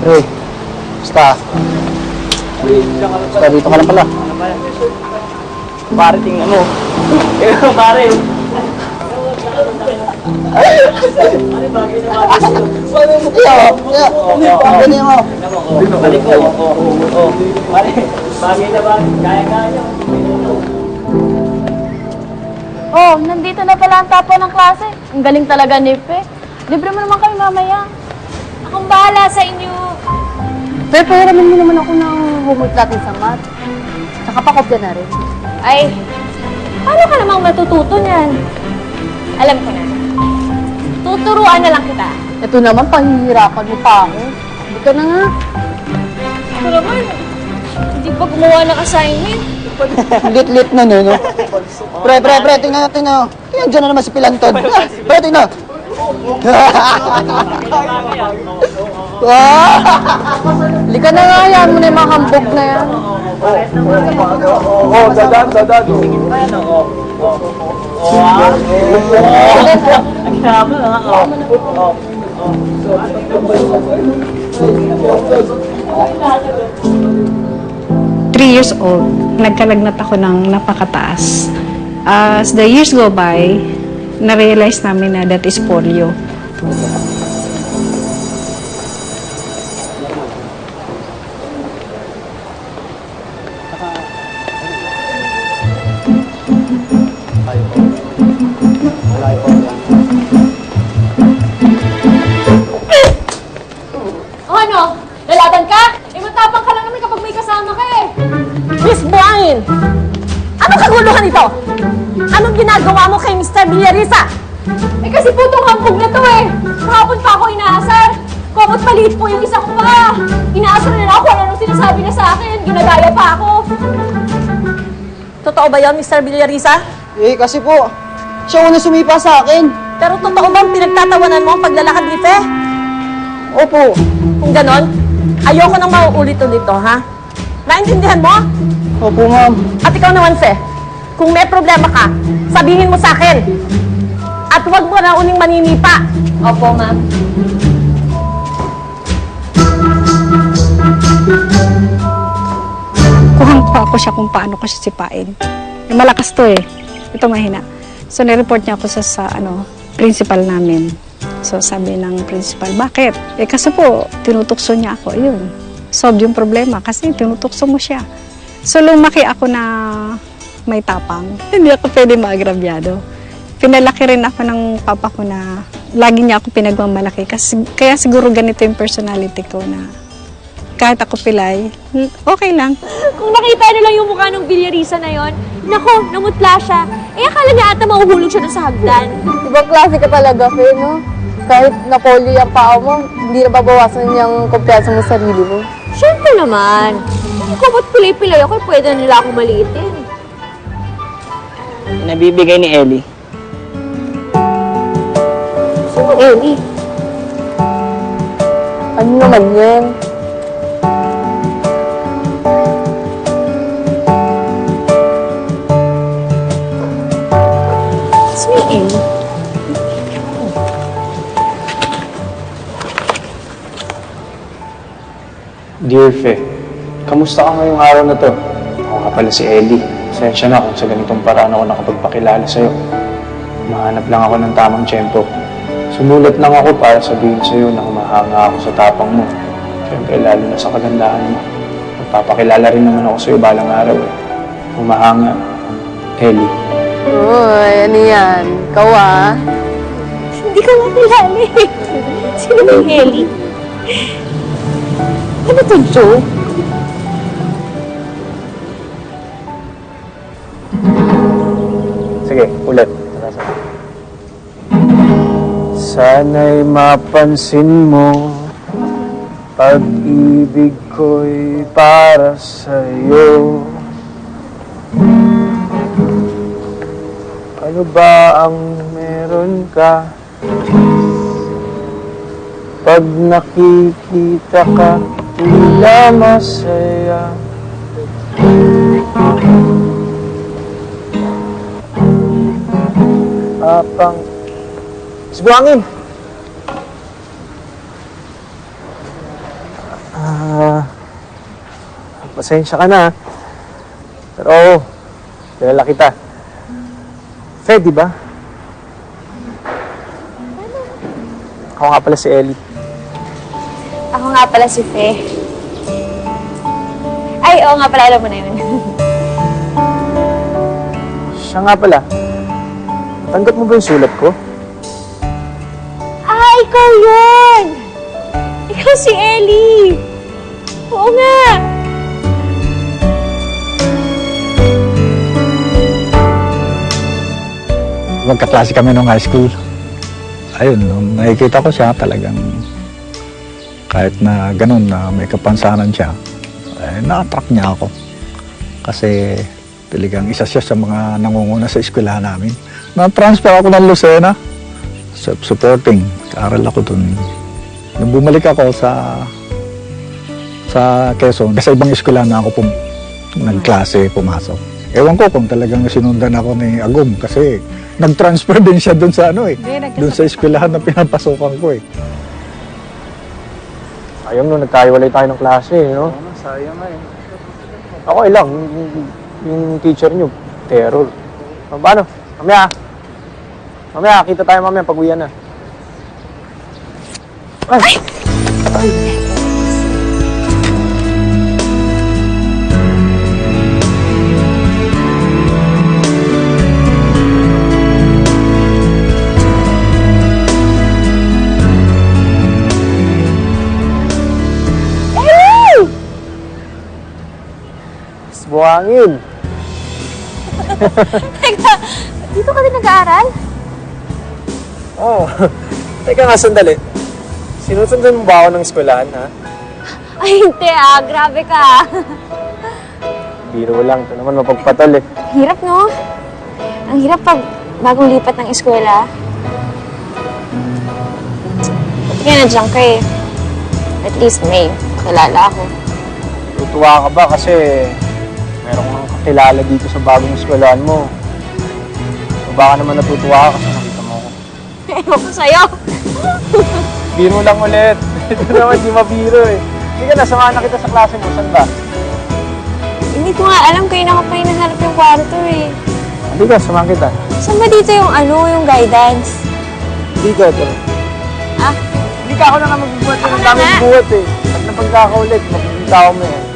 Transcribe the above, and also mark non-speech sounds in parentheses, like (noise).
Pre, basta. Basta dito ka lang pala. Pare, tingnan mo. Eh, pare. Oh, nandito na pala ang tapo ng klase. Ang galing talaga ni Pe. Libre mo naman kami mamaya. Akong bahala sa inyo. Pero pahiramin mo naman ako ng homework natin sa math. Tsaka pakopya na rin. Ay, paano ka namang matututo niyan? Alam ko na. Tuturuan na lang kita. Ito naman, pahihirapan mo pa ako. Hindi ka na nga. Ako naman, hindi pa gumawa ng assignment. Lit-lit na no, no? Pre, pre, pre, tingnan natin na. Tingnan dyan na naman si Pilanton. Ah, (laughs) Pre, tingnan. Ah! Hindi ka na nga yan. Mo na yung mga hambog na yan. Oo, dadan, dadan. Oo. three years old, nagkalagnat ako ng napakataas. As the years go by, na-realize namin na that is polio. O ano? Lalaban ka? Eh, matapang ka lang naman kapag may kasama ka eh. Miss Buangin! Anong kaguluhan ito? Anong ginagawa mo kay Mr. Villarisa? Eh kasi po itong hambog na to eh. Kahapon pa ako inaasar. Komot maliit po yung isa ko pa. Inaasar nila ako kung anong sinasabi na sa akin. Ginagaya pa ako. Totoo ba yon, Mr. Villarisa? Eh, kasi po, siya una sumipa sa akin. Pero totoo bang pinagtatawanan mo ang paglalakad ni Fe? Opo. Kung ganon, ayoko nang mauulit-ulit to, ha? Naintindihan mo? Opo, ma'am. At ikaw naman, Fe, kung may problema ka, sabihin mo sa akin. At huwag mo na uning maninipa. Opo, ma'am. Kuhang pa ako siya kung paano ko siya sipain. Eh, malakas to eh. Ito mahina. So, nireport niya ako sa, sa ano, principal namin. So, sabi ng principal, bakit? Eh, kasi po, tinutukso niya ako. Ayun. Solve yung problema kasi tinutukso mo siya. So, lumaki ako na may tapang. Hindi ako pwede maagrabyado. Pinalaki rin ako ng papa ko na lagi niya ako pinagmamalaki. Kasi, kaya siguro ganito yung personality ko na kahit ako pilay, okay lang. Kung nakita niyo lang yung mukha ng bilyarisa na yon, nako, namutla siya. Eh, akala niya ata mahuhulog siya dun sa hagdan. Ibang klase ka talaga, Fe, no? Kahit napoli ang paa mo, hindi na babawasan yung kumpiyansa mo sa sarili mo. Siyempre naman. Kung ba't pilay-pilay ako, pwede na nila ako maliitin. Nabibigay ni Ellie. Sino Ellie? Ano naman yan? Ellie? Dear Fe, kamusta ka ngayong araw na to? Ako nga pala si Ellie. Sensya na kung sa ganitong paraan ako nakapagpakilala sa'yo. Mahanap lang ako ng tamang tiyempo. Sumulat lang ako para sabihin sa'yo na humahanga ako sa tapang mo. Siyempre, lalo na sa kagandahan mo. Magpapakilala rin naman ako sa'yo balang araw eh. Humahanga. Ellie. Uy, ano yan? Ikaw ah. Hindi ko makilala eh. Sino yung Ellie? Ano to, Joe? Sige, ulit. Sana'y mapansin mo Pag-ibig ko'y para sa'yo Ano ba ang meron ka? Pag nakikita ka, tila masaya Apang Si Buangin! pasensya ka na. ha. Pero oo, kilala kita. Fe, di ba? Ako nga pala si Ellie. Ako nga pala si Fe. Ay, oo nga pala, alam mo na yun. Siya nga pala. Tanggap mo ba yung sulat ko? ah, ikaw yun! Ikaw si Ellie! Oo nga! magkaklase kami nung high school. Ayun, nung nakikita ko siya talagang kahit na ganun na may kapansanan siya, eh, na-attract niya ako. Kasi talagang isa siya sa mga nangunguna sa eskwelahan namin. Na-transfer ako ng Lucena, self-supporting. Kaaral ako dun. Nung bumalik ako sa sa Quezon, sa ibang eskwelahan na ako pum- nagklase, pumasok. Ewan ko kung talagang sinundan ako ni Agum kasi nag-transfer (laughs) din siya doon sa ano eh. Doon sa eskwelahan na pinapasokan ko eh. Ayun, no, nagkahiwalay tayo ng klase, eh, no? Sayang nga eh. Okay lang, yung, teacher niyo, terror. O, paano? Mamaya. Mamaya, kita tayo mamaya pag uwian na. Ay! Ay! Mas buhangin. Teka, dito ka din nag-aaral? Oo. Oh. (laughs) Teka nga, sandali. Sinusundan mo ba ako ng eskwelahan, ha? Ay, hindi ah. Grabe ka. Biro lang. Ito naman mapagpatal eh. Hirap, no? Ang hirap pag bagong lipat ng eskwela. Buti nga nandiyan ka eh. At least may kilala ako. Tutuwa ka ba kasi meron kang kakilala dito sa bagong eskwelahan mo. O baka naman natutuwa ka kasi nakita mo ako. (laughs) Ewan ko sa'yo. (laughs) Biro lang ulit. (laughs) Ito naman di mabiro eh. Hindi ka na, samahan na kita sa klase mo. Saan ba? Hindi ko nga alam kayo na pa hinahanap yung kwarto eh. Hindi ka, samahan kita. Saan ba dito yung ano, yung guidance? Ka, ito. Ah? Hindi ka ako na nga magbubuhat. Ako Ang na daming nga. buhat eh. Pag napagkakaulit, mapupunta ako mo eh.